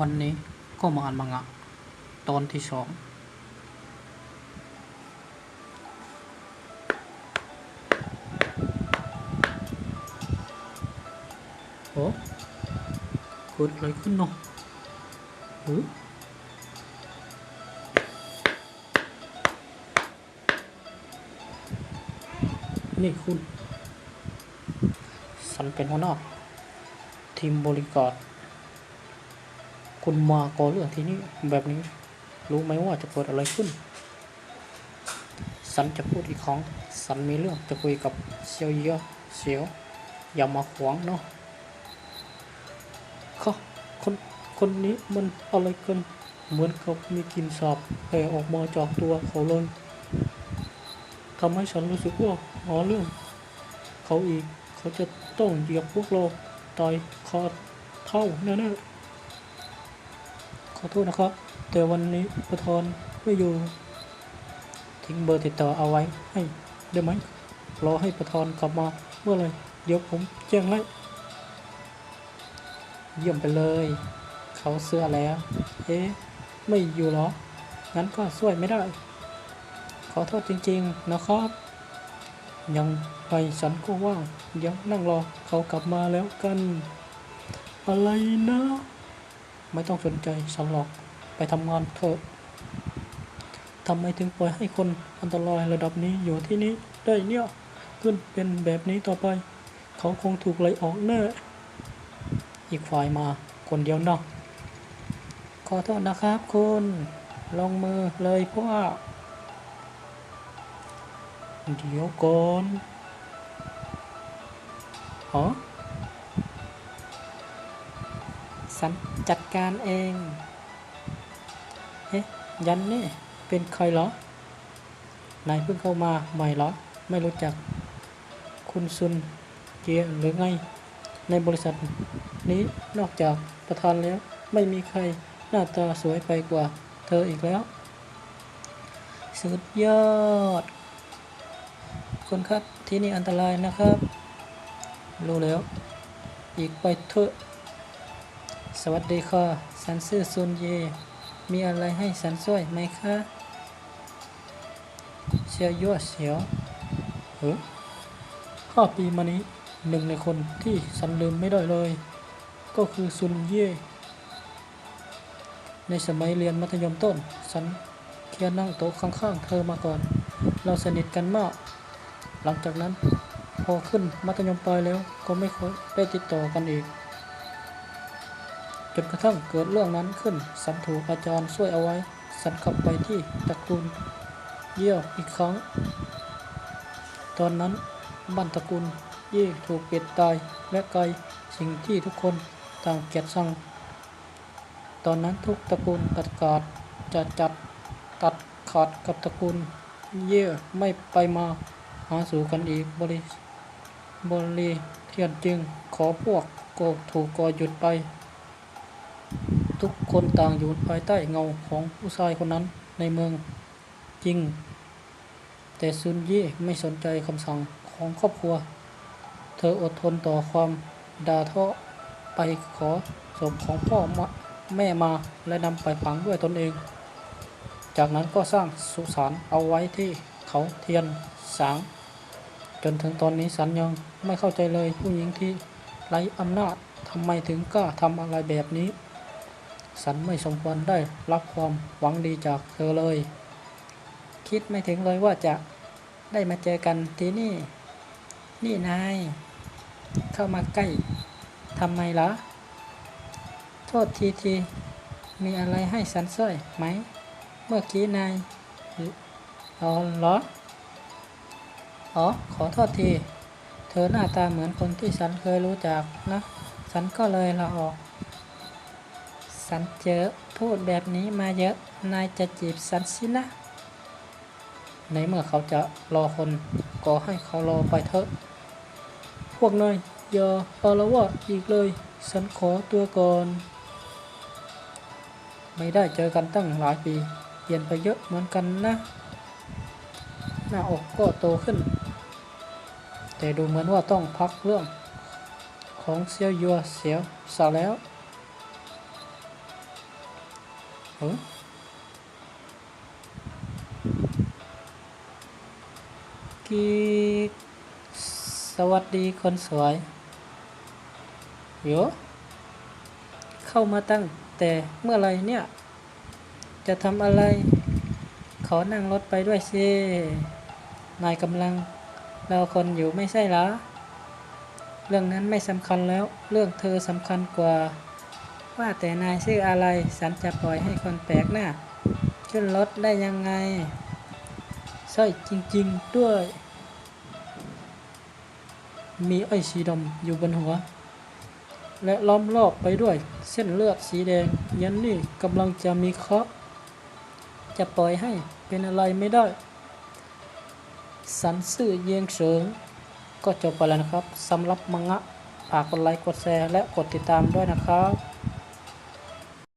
วันนี้ก็มาอ่านมังงะ ตอนที่สอง โอ้เกิดอะไรขึ้นเนาะหือนี่คุณ สันเป็นหัวหน้าทีมบริการ คุณมาก่อเรื่องที่นี่แบบนี้ รู้ไหมว่าจะเกิดอะไรขึ้น สันจะพูดอีกครั้งสันมีเรื่องจะคุยกับเซียวเยียเสียว อย่ามาขวางเนาะค่ะคนคนนี้มันอะไรกันเหมือนกับมีกลิ่นสาบแผ่ออกมาจากตัวเขาเลยทำให้ฉันรู้สึกว่าหาเรื่อง เขาอีกเขาจะต้องเหยียบพวกเราตายคาเท่าแน่ๆ อโทษนะครับ แต่วันนี้ประธานไม่อยู่ ทิ้งเบอร์ติดต่อเอาไว้ให้ได้ไหมรอให้ประธานกลับมาเมื่อไรเดี๋ยวผมแจ้งให้เยี่ยมไปเลย เขาเสื้อแล้ว เอ๊ะ ไม่อยู่หรอ งั้นก็ช่วยไม่ได้ ขอโทษจริงๆนะครับ ยังไปฉันก็ว่างยังนั่งรอเขากลับมาแล้วกัน อะไรนะ ไม่ต้องสนใจฉันหรอกไปทำงานเถอะทำไมถึงปล่อยให้คนอันตรายระดับนี้อยู่ที่นี้ได้เนี่ย ขึ้นเป็นแบบนี้ต่อไป เขาคงถูกไล่ออกแน่ อีกฝ่ายมาคนเดียวนะขอโทษนะครับคุณลงมือเลยเพราะว่าเดี๋ยวก่อนอ๋อ สันจัดการเองเอ๊ะยันนี่เป็นใครเหรอนายเพิ่งเข้ามาใหม่เหรอ ไม่รู้จัก คุณซุนเกียหรือไง ในบริษัทนี้นอกจากประธานแล้ว ไม่มีใครหน้าตาสวยไปกว่าเธออีกแล้ว สุดยอดคุณครับที่นี่อันตรายนะครับ รู้แล้ว อีกไปเถอะ สวัสดีค่ะสันซื่อซุนเย มีอะไรให้สันช่วยไหมคะเสียวยั่วเสียวเออห้าปีมานี้หนึ่งในคนที่สันลืมไม่ได้เลย ก็คือซุนเย่ในสมัยเรียนมัธยมต้นสันเคียนนั่งโต๊ะข้างๆ เธอมาก่อน เราสนิทกันมาก หลังจากนั้น พอขึ้นมัธยมปลายแล้วก็ไม่ค่อยได้ติดต่อกันอีก จนกระทั่งเกิดเรื่องนั้นขึ้น สันถูกอาจารย์ช่วยเอาไว้ สันกลับไปที่ตระกูลเยี่ยวอีกครั้ง ตอนนั้นบ้านตระกูลเยี่ถูกเปิดตายและไกลสิ่งที่ทุกคนต่างเกลียดชัง ตอนนั้นทุกตระกูลประกาศจะจัดตัดขาดกับตระกูลเยี่ยไม่ไปมาหาสู่กันอีกบริบริเทียนจึงขอพวกโกถูกกอหยุดไป ทุกคนต่างอยู่ภายใต้เงาของผู้ชายคนนั้นในเมืองจริง แต่ซุนเย่ไม่สนใจคำสั่งของครอบครัว เธออดทนต่อความด่าทอไปขอศพของพ่อแม่มาและนำไปฝังด้วยตนเอง จากนั้นก็สร้างสุสานเอาไว้ที่เขาเทียนสาง จนถึงตอนนี้สันยังไม่เข้าใจเลยผู้หญิงที่ไร้อำนาจทำไมถึงกล้าทำอะไรแบบนี้ สันไม่สมควรได้รับความหวังดีจากเธอเลย คิดไม่ถึงเลยว่าจะได้มาเจอกันที่นี่ นี่นาย เข้ามาใกล้ทำไมล่ะ โทษทีที มีอะไรให้สันช่วยไหม เมื่อกี้นายอ๋อเหรอ อ๋อ ขอโทษที เธอหน้าตาเหมือนคนที่ฉันเคยรู้จักนะ ฉันก็เลยลาออก สันเจอพูดแบบนี้มาเยอะ นายจะจีบสันสินะ ในเมื่อเขาจะรอคนก็ให้เขารอไปเถอะ พวกนายอย่าอละวาดอีกเลยฉันขอตัวก่อน ไม่ได้เจอกันตั้งหลายปี เปลี่ยนไปเยอะเหมือนกันนะ หน้าอกก็โตขึ้น แต่ดูเหมือนว่าต้องพักเรื่องของเซียวยัวเสียวสาวแล้ว กีสวัสดีคนสวย โย เข้ามาตั้งแต่เมื่อไรเนี่ย จะทำอะไร ขอนั่งรถไปด้วยสินายกำลังรอคนอยู่ไม่ใช่หรอ เรื่องนั้นไม่สำคัญแล้ว เรื่องเธอสำคัญกว่า ว่าแต่นายชื่ออะไร ฉันจะปล่อยให้คนแปลกหน้า ขึ้นรถได้ยังไงใช่จริง ๆ ด้วย มีไอ้สีดำอยู่บนหัว และล้อมรอบไปด้วยเส้นเลือดสีแดง ยันนี่กำลังจะมีเคราะห์จะปล่อยให้เป็นอะไรไม่ได้ สันซื่อเยียงเฉิง ก็จบไปแล้วนะครับสำหรับมังงะฝากกดไลค์กดแชร์และกดติดตามด้วยนะครับ